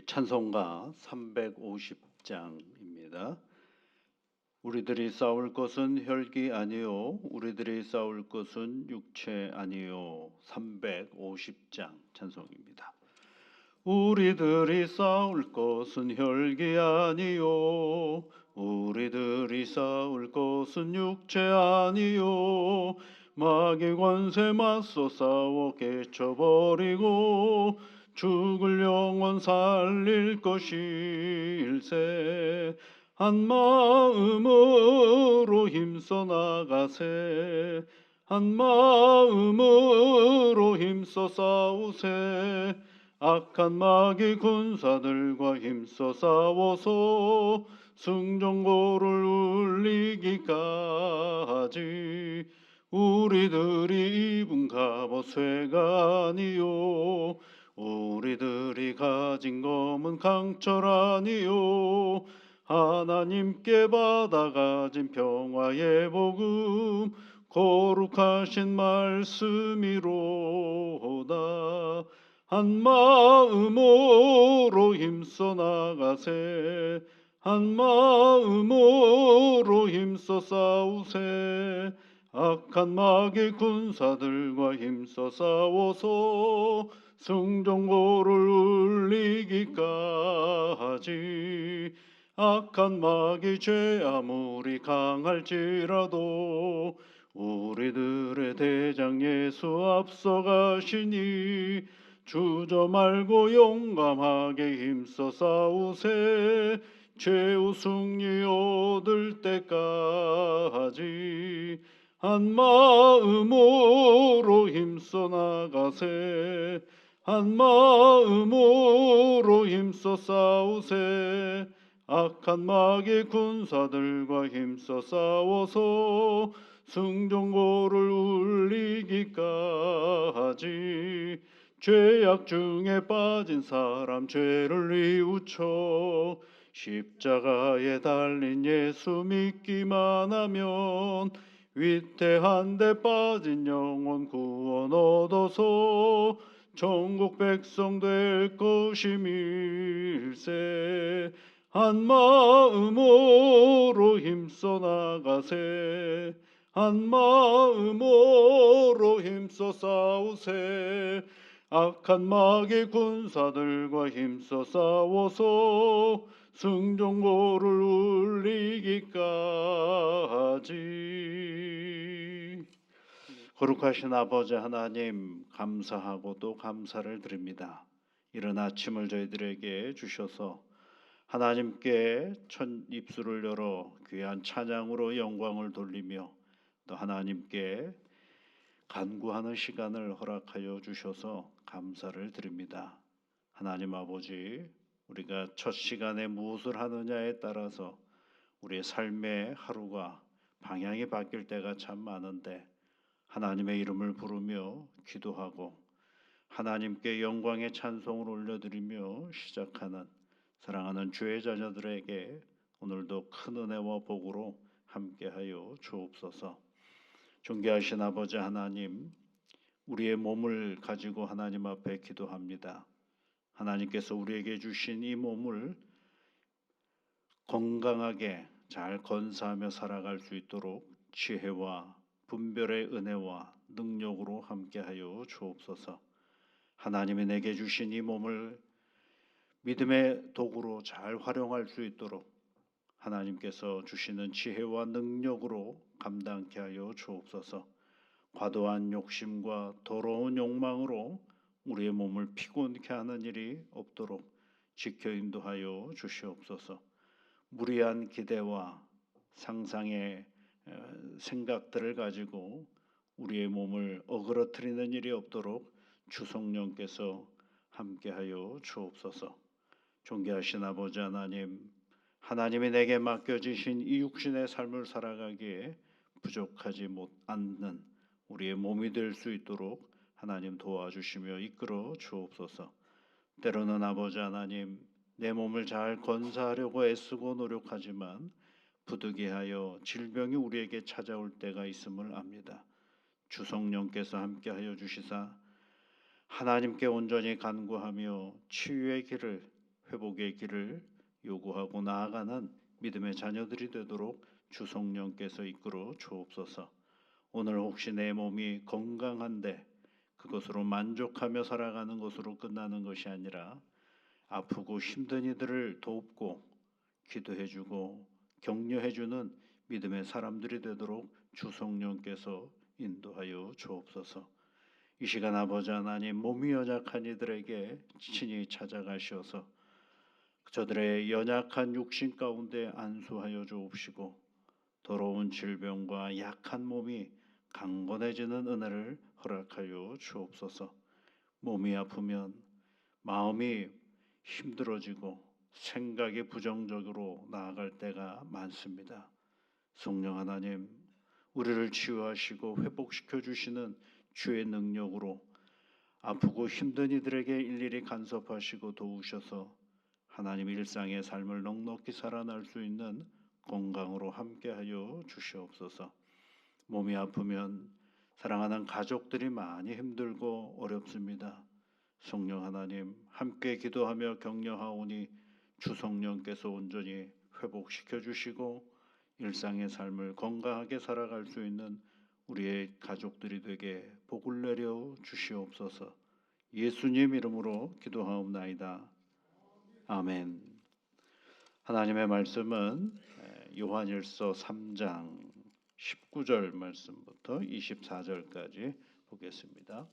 우리 찬송가 350장입니다. 우리들이 싸울 것은 혈기 아니요 우리들이 싸울 것은 육체 아니요 350장 찬송입니다. 우리들이 싸울 것은 혈기 아니요 우리들이 싸울 것은 육체 아니요 마귀 권세 맞서 싸워 깨쳐버리고 죽을 영혼 살릴 것일세. 한 마음으로 힘써 나가세. 한 마음으로 힘써 싸우세. 악한 마귀 군사들과 힘써 싸워서 승전고를 울리기까지. 우리들이 입은 갑옷 아니요 우리들이 가진 검은 강철 아니요. 하나님께 받아 가진 평화의 복음 거룩하신 말씀이로다 한 마음으로 힘써 나가세. 한 마음으로 힘써 싸우세. 악한 마귀 군사들과 힘써 싸워서 승전고를 울리기까지 악한 마귀 죄 아무리 강할지라도 우리들의 대장 예수 앞서가시니 주저 말고 용감하게 힘써 싸우세. 최후 승리 얻을 때까지 한 마음으로 힘써 나가세 한 마음으로 힘써 싸우세. 악한 마귀 군사들과 힘써 싸워서 승전고를 울리기까지. 죄악 중에 빠진 사람 죄를 뉘우쳐 십자가에 달린 예수 믿기만 하면 위태한 데 빠진 영혼 구원 얻어서 전국 백성 될 것임일세. 한 마음으로 힘써 나가세. 한 마음으로 힘써 싸우세. 악한 마귀 군사들과 힘써 싸워서 승전고를 울리기까지 거룩하신 아버지 하나님 감사하고 또 감사를 드립니다. 이런 아침을 저희들에게 주셔서 하나님께 첫 입술을 열어 귀한 찬양으로 영광을 돌리며 또 하나님께 간구하는 시간을 허락하여 주셔서 감사를 드립니다. 하나님 아버지, 우리가 첫 시간에 무엇을 하느냐에 따라서 우리의 삶의 하루가 방향이 바뀔 때가 참 많은데 하나님의 이름을 부르며 기도하고 하나님께 영광의 찬송을 올려드리며 시작하는 사랑하는 주의 자녀들에게 오늘도 큰 은혜와 복으로 함께하여 주옵소서. 존귀하신 아버지 하나님, 우리의 몸을 가지고 하나님 앞에 기도합니다. 하나님께서 우리에게 주신 이 몸을 건강하게 잘 건사하며 살아갈 수 있도록 지혜와 분별의 은혜와 능력으로 함께하여 주옵소서. 하나님이 내게 주신 이 몸을 믿음의 도구로 잘 활용할 수 있도록 하나님께서 주시는 지혜와 능력으로 감당케 하여 주옵소서. 과도한 욕심과 더러운 욕망으로 우리의 몸을 피곤케 하는 일이 없도록 지켜 인도하여 주시옵소서. 무리한 기대와 상상의 생각들을 가지고 우리의 몸을 어그러뜨리는 일이 없도록 주성령께서 함께하여 주옵소서. 존귀하신 아버지 하나님, 하나님이 내게 맡겨주신 이 육신의 삶을 살아가기에 부족하지 못 않는 우리의 몸이 될 수 있도록 하나님 도와주시며 이끌어 주옵소서. 때로는 아버지 하나님, 내 몸을 잘 건사하려고 애쓰고 노력하지만 부득이하여 질병이 우리에게 찾아올 때가 있음을 압니다. 주성령께서 함께하여 주시사 하나님께 온전히 간구하며 치유의 길을 회복의 길을 요구하고 나아가는 믿음의 자녀들이 되도록 주 성령께서 이끌어 주옵소서. 오늘 혹시 내 몸이 건강한데 그것으로 만족하며 살아가는 것으로 끝나는 것이 아니라 아프고 힘든 이들을 돕고 기도해주고 격려해주는 믿음의 사람들이 되도록 주 성령께서 인도하여 주옵소서. 이 시간 아버지 하나님 몸이 연약한 이들에게 친히 찾아가셔서 저들의 연약한 육신 가운데 안수하여 주옵시고 더러운 질병과 약한 몸이 강건해지는 은혜를 허락하여 주옵소서. 몸이 아프면 마음이 힘들어지고 생각이 부정적으로 나아갈 때가 많습니다. 성령 하나님, 우리를 치유하시고 회복시켜 주시는 주의 능력으로 아프고 힘든 이들에게 일일이 간섭하시고 도우셔서 하나님 일상의 삶을 넉넉히 살아날 수 있는 건강으로 함께하여 주시옵소서. 몸이 아프면 사랑하는 가족들이 많이 힘들고 어렵습니다. 성령 하나님 함께 기도하며 격려하오니 주 성령께서 온전히 회복시켜 주시고 일상의 삶을 건강하게 살아갈 수 있는 우리의 가족들이 되게 복을 내려 주시옵소서. 예수님 이름으로 기도하옵나이다. 아멘. 하나님의 말씀은 요한일서 3장 19절 말씀부터 24절까지 보겠습니다.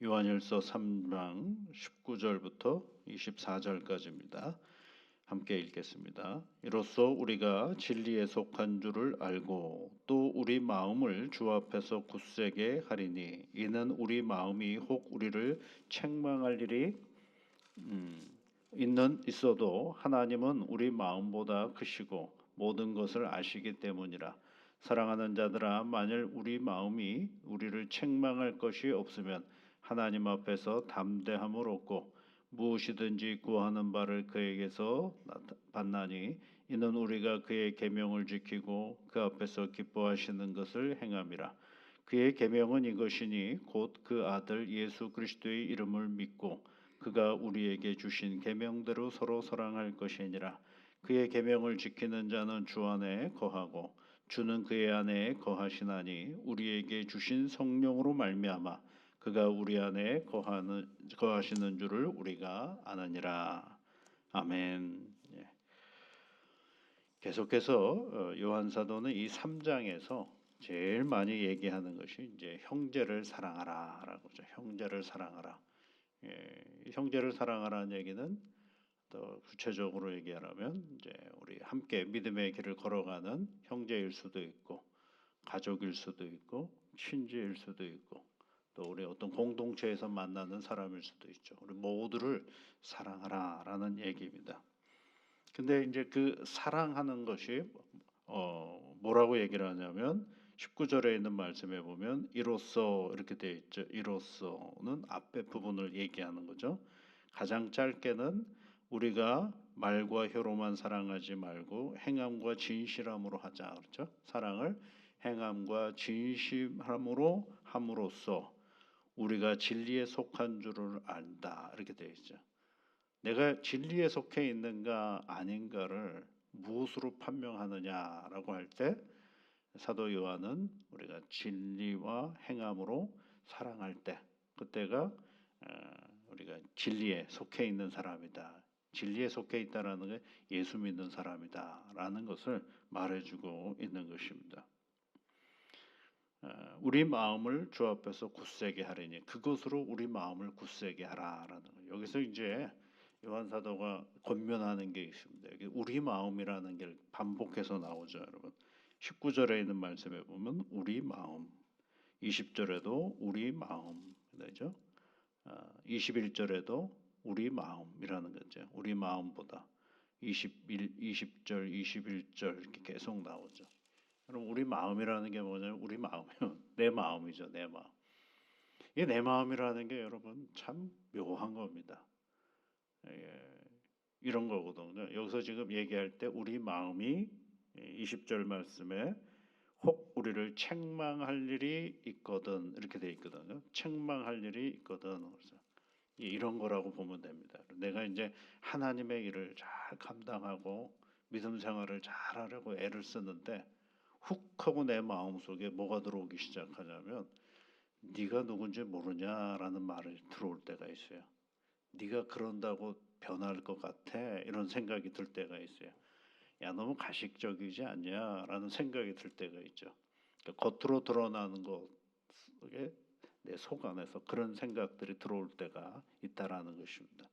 요한일서 3장 19절부터 24절까지입니다. 함께 읽겠습니다. 이로써 우리가 진리에 속한 줄을 알고 또 우리 마음을 주 앞에서 굳세게 하리니 이는 우리 마음이 혹 우리를 책망할 일이 음, 있는 있어도 하나님은 우리 마음보다 크시고 모든 것을 아시기 때문이라 사랑하는 자들아 만일 우리 마음이 우리를 책망할 것이 없으면 하나님 앞에서 담대함을 얻고 무엇이든지 구하는 바를 그에게서 받나니 이는 우리가 그의 계명을 지키고 그 앞에서 기뻐하시는 것을 행함이라. 그의 계명은 이것이니 곧 그 아들 예수 그리스도의 이름을 믿고 그가 우리에게 주신 계명대로 서로 사랑할 것이니라. 그의 계명을 지키는 자는 주 안에 거하고 주는 그의 안에 거하시나니 우리에게 주신 성령으로 말미암아 그가 우리 안에 거하는 거하시는 줄을 우리가 아느니라. 아멘. 예. 계속해서 어, 요한 사도는 이 3장에서 제일 많이 얘기하는 것이 이제 형제를 사랑하라라고 죠. 형제를 사랑하라. 예, 형제를 사랑하라는 얘기는 더 구체적으로 얘기하면 이제 우리 함께 믿음의 길을 걸어가는 형제일 수도 있고 가족일 수도 있고 친지일 수도 있고 또 우리 어떤 공동체에서 만나는 사람일 수도 있죠. 우리 모두를 사랑하라라는 얘기입니다. 근데 이제 그 사랑하는 것이 어 뭐라고 얘기를 하냐면 19절에 있는 말씀에 보면 이로써 이렇게 되어 있죠. 이로써는 앞에 부분을 얘기하는 거죠. 가장 짧게는 우리가 말과 혀로만 사랑하지 말고 행함과 진실함으로 하자 그렇죠? 사랑을 행함과 진실함으로 함으로써 우리가 진리에 속한 줄을 안다 이렇게 되어 있죠. 내가 진리에 속해 있는가 아닌가를 무엇으로 판명하느냐라고 할 때 사도 요한은 우리가 진리와 행함으로 사랑할 때 그때가 어, 우리가 진리에 속해 있는 사람이다. 진리에 속해 있다라는 게 예수 믿는 사람이다라는 것을 말해주고 있는 것입니다. 어, 우리 마음을 주 앞에서 굳세게 하려니 그것으로 우리 마음을 굳세게 하라라는 거. 여기서 이제 요한 사도가 권면하는 게 있습니다. 우리 마음이라는 게 반복해서 나오죠, 여러분. 19절에 있는 말씀에 보면 우리 마음, 20절에도 우리 마음, 그죠? 21절에도 우리 마음이라는 거죠. 우리 마음보다 21, 20절, 21절 이렇게 계속 나오죠. 그럼 우리 마음이라는 게 뭐냐면 우리 마음이요. 내 마음이죠. 내 마음. 이 내 마음이라는 게 여러분 참 묘한 겁니다. 예, 이런 거거든요. 여기서 지금 얘기할 때 우리 마음이 20절 말씀에 혹 우리를 책망할 일이 있거든 이렇게 돼 있거든요. 책망할 일이 있거든. 그래서 이- 이런 거라고 보면 됩니다. 내가 이제 하나님의 일을 잘 감당하고 믿음 생활을 잘 하려고 애를 쓰는데 훅 하고 내 마음속에 뭐가 들어오기 시작하냐면 네가 누군지 모르냐라는 말이 들어올 때가 있어요. 네가 그런다고 변할 것 같아 이런 생각이 들 때가 있어요. 야 너무 가식적이지 않냐라는 생각이 들 때가 있죠. 그러니까 겉으로 드러나는 것에 내 속 안에서 그런 생각들이 들어올 때가 있다라는 것입니다.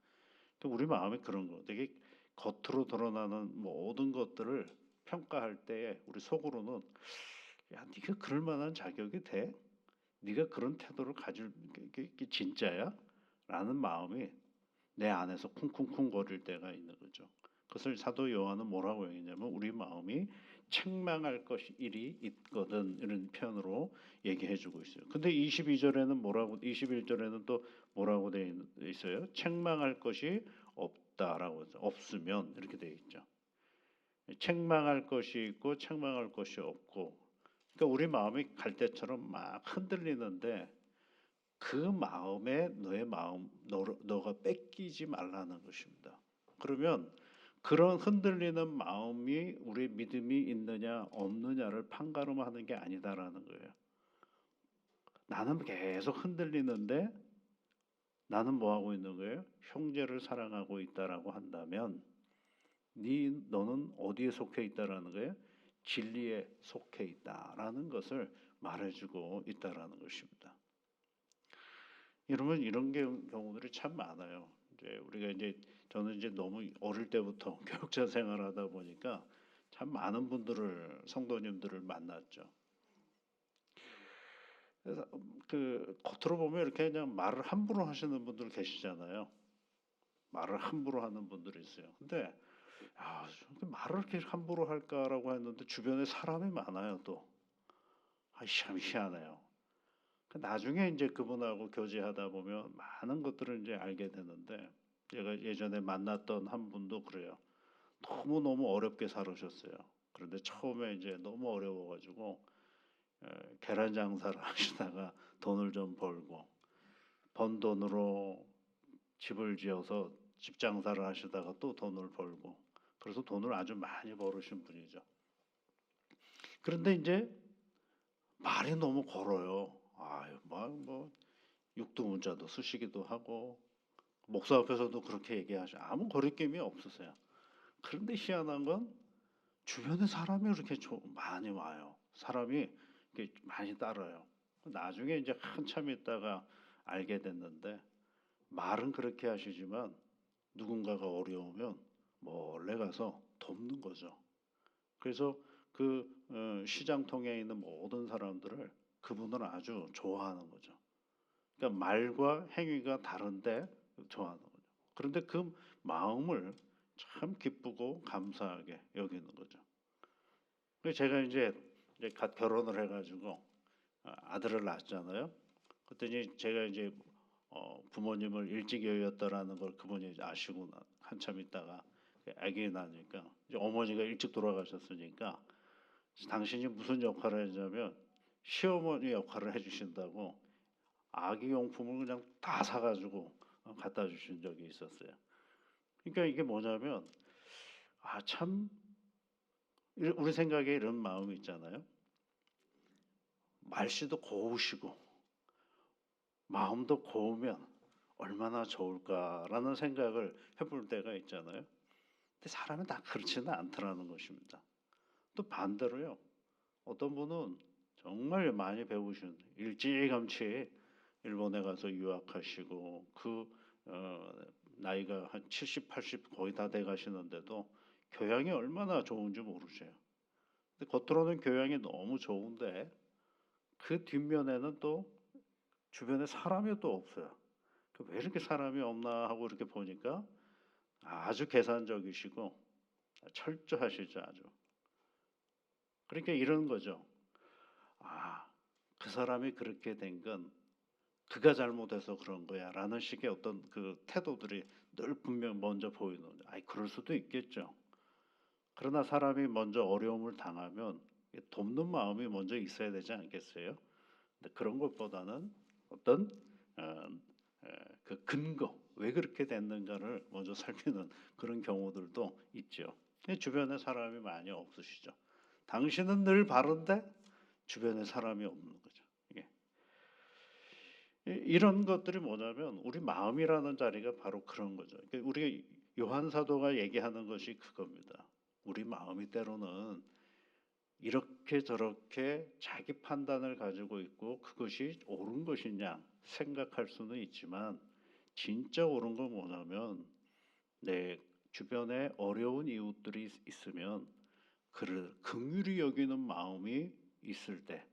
우리 마음이 그런 거 되게 겉으로 드러나는 모든 것들을 평가할 때에 우리 속으로는 야 네가 그럴 만한 자격이 돼? 네가 그런 태도를 가질 게, 게 진짜야? 라는 마음이 내 안에서 쿵쿵쿵 거릴 때가 있는 거죠. 그것을 사도 요한은 뭐라고 얘기냐면 우리 마음이 책망할 것이 일이 있거든 이런 표현으로 얘기해 주고 있어요. 근데 22절에는 뭐라고 21절에는 또 뭐라고 돼 있- 있어요? 책망할 것이 없다라고 없으면 이렇게 돼 있죠. 책망할 것이 있고 책망할 것이 없고 그러니까 우리 마음이 갈대처럼 막 흔들리는데 그 마음에 너의 마음 너, 너가 뺏기지 말라는 것입니다. 그러면 그런 흔들리는 마음이 우리 믿음이 있느냐 없느냐를 판가름하는 게 아니다라는 거예요. 나는 계속 흔들리는데 나는 뭐 하고 있는 거예요? 형제를 사랑하고 있다라고 한다면 네 너는 어디에 속해 있다라는 거예요? 진리에 속해 있다라는 것을 말해주고 있다라는 것입니다. 여러분 이런 게- 경우들이 참 많아요. 이제 우리가 이제 저는 이제 너무 어릴 때부터 교육자 생활하다 보니까 참 많은 분들을 성도님들을 만났죠. 그래서 그 겉으로 보면 이렇게 그냥 말을 함부로 하시는 분들 계시잖아요. 말을 함부로 하는 분들이 있어요. 근데 야, 말을 이렇게 함부로 할까라고 했는데 주변에 사람이 많아요 또. 아, 참 희한해요. 그 나중에 이제 그분하고 교제하다 보면 많은 것들을 이제 알게 되는데 제가 예전에 만났던 한 분도 그래요. 너무 너무 어렵게 살으셨어요. 그런데 처음에 이제 너무 어려워가지고 에, 계란 장사를 하시다가 돈을 좀 벌고 번 돈으로 집을 지어서 집 장사를 하시다가 또 돈을 벌고 그래서 돈을 아주 많이 벌으신 분이죠. 그런데 이제 말이 너무 걸어요. 아유, 뭐, 뭐 육두문자도 쓰시기도 하고 목사 앞에서도 그렇게 얘기하셔. 아무 거리낌이 없으세요. 그런데 희한한 건 주변에 사람이 그렇게 조- 많이 와요. 사람이 이렇게 많이 따라요. 나중에 이제 한참 있다가 알게 됐는데 말은 그렇게 하시지만 누군가가 어려우면 몰래 가서 돕는 거죠. 그래서 그 어, 시장 통에 있는 모든 사람들을 그분은 아주 좋아하는 거죠. 그러니까 말과 행위가 다른데 좋아하는 거죠. 그런데 그 마음을 참 기쁘고 감사하게 여기는 거죠. 그래서 제가 이제 갓 결혼을 해가지고 어, 아들을 낳았잖아요. 그랬더니 제가 이제 어, 부모님을 일찍 여였다라는 걸 그분이 아시고 나- 한참 있다가 아기 나니까 이제 어머니가 일찍 돌아가셨으니까 당신이 무슨 역할을 했냐면 시어머니 역할을 해주신다고 아기 용품을 그냥 다 사가지고 어, 갖다 주신 적이 있었어요. 그러니까 이게 뭐냐면 아 참 우리 생각에 이런 마음이 있잖아요. 말씨도 고우시고 마음도 고우면 얼마나 좋을까라는 생각을 해볼 때가 있잖아요. 근데 사람은 다 그렇지는 않더라는 것입니다. 또 반대로요. 어떤 분은 정말 많이 배우신 일찌감치 일본에 가서 유학하시고 그 어, 나이가 한 70, 80 거의 다 돼 가시는데도 교양이 얼마나 좋은지 모르세요. 근데 겉으로는 교양이 너무 좋은데 그 뒷면에는 또 주변에 사람이 또 없어요. 그왜 이렇게 사람이 없나 하고 이렇게 보니까 아주 계산적이시고 철저하시죠 아주. 그러니까 이런 거죠. 아, 그 사람이 그렇게 된 건 그가 잘못해서 그런 거야라는 식의 어떤 그 태도들이 늘 분명 먼저 보이는. 아이 그럴 수도 있겠죠. 그러나 사람이 먼저 어려움을 당하면 돕는 마음이 먼저 있어야 되지 않겠어요? 그런 것보다는 어떤 어, 에, 그 근거 왜 그렇게 됐는가를 먼저 살피는 그런 경우들도 있죠. 주변에 사람이 많이 없으시죠. 당신은 늘 바른데 주변에 사람이 없는 거죠. 이- 이런 것들이 뭐냐면 우리 마음이라는 자리가 바로 그런 거죠. 그러니까 우리 요한 사도가 얘기하는 것이 그겁니다. 우리 마음이 때로는 이렇게 저렇게 자기 판단을 가지고 있고 그것이 옳은 것이냐 생각할 수는 있지만 진짜 옳은 건 뭐냐면 내 주변에 어려운 이웃들이 있- 있으면 그를 긍휼히 여기는 마음이 있을 때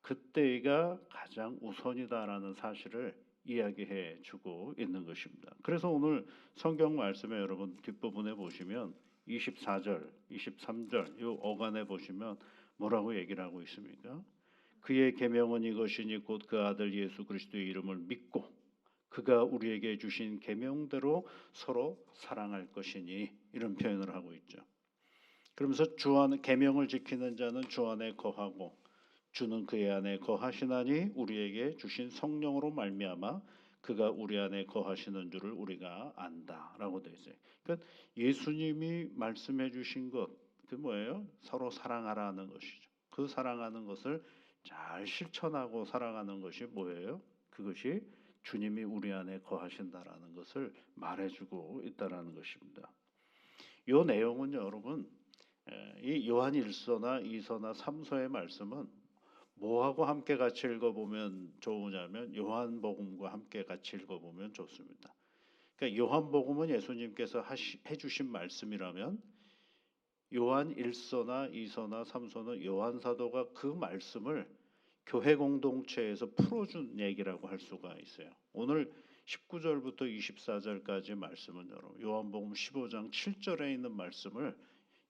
그때가 가장 우선이다라는 사실을 이야기해 주고 있는 것입니다. 그래서 오늘 성경 말씀에 여러분 뒷부분에 보시면 24절, 23절 이 어간에 보시면 뭐라고 얘기를 하고 있습니까? 그의 계명은 이것이니 곧 그 아들 예수 그리스도의 이름을 믿고 그가 우리에게 주신 계명대로 서로 사랑할 것이니 이런 표현을 하고 있죠. 그러면서 주 안에 계명을 지키는 자는 주 안에 거하고 주는 그의 안에 거하시나니 우리에게 주신 성령으로 말미암아 그가 우리 안에 거하시는 줄을 우리가 안다라고 되어 있어요. 그러니까 예수님이 말씀해 주신 것 그 뭐예요? 서로 사랑하라는 것이죠. 그 사랑하는 것을 잘 실천하고 살아가는 것이 뭐예요? 그것이 주님이 우리 안에 거하신다라는 것을 말해주고 있다라는 것입니다. 이 내용은 여러분 에, 이 요한 1서나 2서나 3서의 말씀은 뭐하고 함께 같이 읽어보면 좋으냐면 요한복음과 함께 같이 읽어보면 좋습니다. 그러니까 요한복음은 예수님께서 하시, 해주신 말씀이라면 요한 1서나 2서나 3서는 요한 사도가 그 말씀을 교회 공동체에서 풀어준 얘기라고 할 수가 있어요. 오늘 19절부터 24절까지 말씀은 여러분 요한복음 15장 7절에 있는 말씀을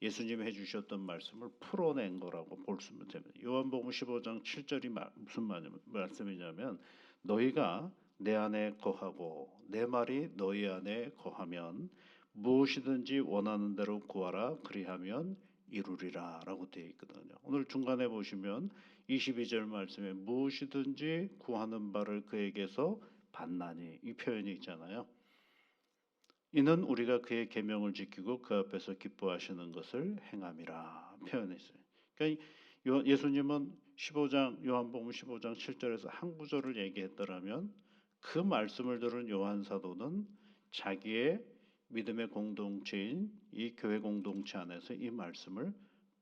예수님이 해주셨던 말씀을 풀어낸 거라고 볼 수 있습니다. 요한복음 15장 7절이 마- 무슨 말- 말씀이냐면 너희가 내 안에 거하고 내 말이 너희 안에 거하면 무엇이든지 원하는 대로 구하라 그리하면 이루리라라고 되어 있거든요. 오늘 중간에 보시면 22절 말씀에 무엇이든지 구하는 바를 그에게서 받나니 이 표현이 있잖아요. 이는 우리가 그의 계명을 지키고 그 앞에서 기뻐하시는 것을 행함이라 표현했어요. 그러니까 요- 예수님은 15장 요한복음 15장 7절에서 한 구절을 얘기했더라면 그 말씀을 들은 요한 사도는 자기의 믿음의 공동체인 이 교회 공동체 안에서 이 말씀을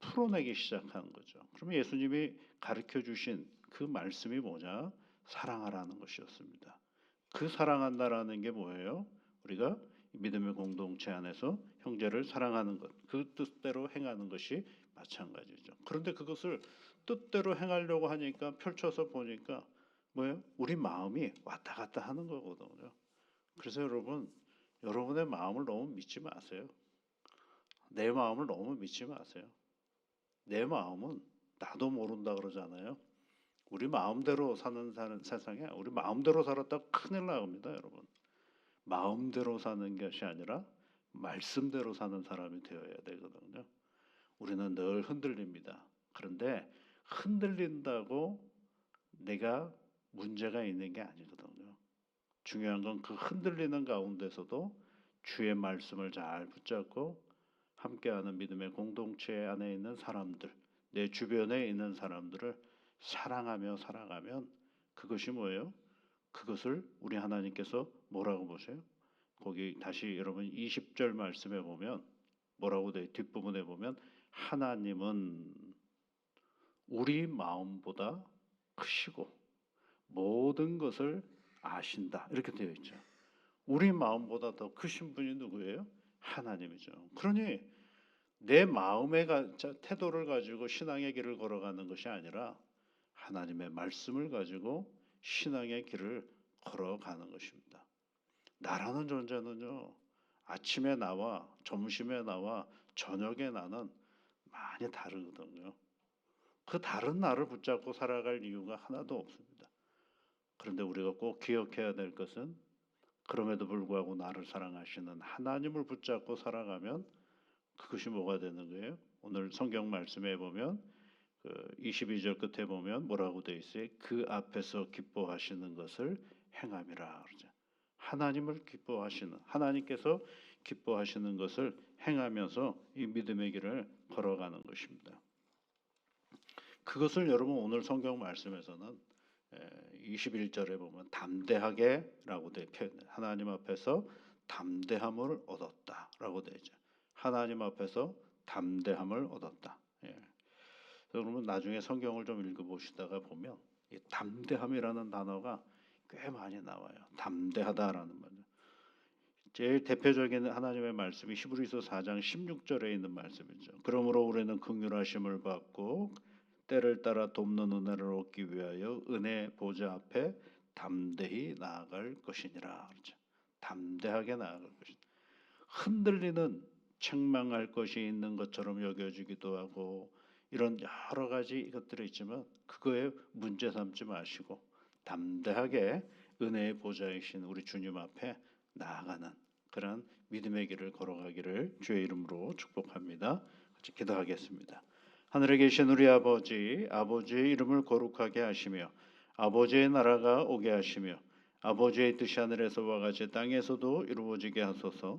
풀어내기 시작한 거죠. 그러면 예수님이 가르쳐 주신 그 말씀이 뭐냐? 사랑하라는 것이었습니다. 그 사랑한다라는 게 뭐예요? 우리가 믿음의 공동체 안에서 형제를 사랑하는 것, 그 뜻대로 행하는 것이 마찬가지죠. 그런데 그것을 뜻대로 행하려고 하니까 펼쳐서 보니까 뭐예요? 우리 마음이 왔다 갔다 하는 거거든요. 그래서 여러분, 여러분의 마음을 너무 믿지 마세요. 내 마음을 너무 믿지 마세요. 내 마음은 나도 모른다 그러잖아요. 우리 마음대로 사는, 사는 세상에 우리 마음대로 살았다 큰일 나옵니다, 여러분. 마음대로 사는 것이 아니라 말씀대로 사는 사람이 되어야 되거든요. 우리는 늘 흔들립니다. 그런데 흔들린다고 내가 문제가 있는 게 아니거든요. 중요한 건 그 흔들리는 가운데서도 주의 말씀을 잘 붙잡고 함께하는 믿음의 공동체 안에 있는 사람들, 내 주변에 있는 사람들을 사랑하며 살아가면 그것이 뭐예요? 그것을 우리 하나님께서 뭐라고 보세요? 거기 다시 여러분 20절 말씀에 보면 뭐라고 돼 뒷부분에 보면 하나님은 우리 마음보다 크시고 모든 것을 아신다 이렇게 되어 있죠. 우리 마음보다 더 크신 분이 누구예요? 하나님이죠. 그러니 내 마음의 태도를 가지고 신앙의 길을 걸어가는 것이 아니라 하나님의 말씀을 가지고 신앙의 길을 걸어가는 것입니다. 나라는 존재는요 아침에 나와 점심에 나와 저녁에 나는 많이 다르거든요. 그 다른 나를 붙잡고 살아갈 이유가 하나도 없습니다. 그런데 우리가 꼭 기억해야 될 것은 그럼에도 불구하고 나를 사랑하시는 하나님을 붙잡고 살아가면 그것이 뭐가 되는 거예요? 오늘 성경 말씀에 보면 그 22절 끝에 보면 뭐라고 되어 있어요? 그 앞에서 기뻐하시는 것을 행함이라 그러죠. 하나님을 기뻐하시는 하나님께서 기뻐하시는 것을 행하면서 이 믿음의 길을 걸어가는 것입니다. 그것을 여러분 오늘 성경 말씀에서는 21절에 보면 담대하게라고 돼 표현해. 하나님 앞에서 담대함을 얻었다라고 되죠. 하나님 앞에서 담대함을 얻었다. 예. 그러면 나중에 성경을 좀 읽어보시다가 보면 이 담대함이라는 단어가 꽤 많이 나와요. 담대하다라는 말. 제일 대표적인 하나님의 말씀이 히브리서 4장 16절에 있는 말씀이죠. 그러므로 우리는 긍휼하심을 받고 때를 따라 돕는 은혜를 얻기 위하여 은혜 보좌 앞에 담대히 나아갈 것이니라. 그렇죠. 담대하게 나아갈 것이다. 흔들리는 책망할 것이 있는 것처럼 여겨지기도 하고 이런 여러 가지 것들이 있지만 그거에 문제 삼지 마시고 담대하게 은혜의 보좌이신 우리 주님 앞에 나아가는 그런 믿음의 길을 걸어가기를 주의 이름으로 축복합니다. 같이 기도하겠습니다. 하늘에 계신 우리 아버지, 아버지의 이름을 거룩하게 하시며 아버지의 나라가 오게 하시며 아버지의 뜻이 하늘에서와 같이 땅에서도 이루어지게 하소서.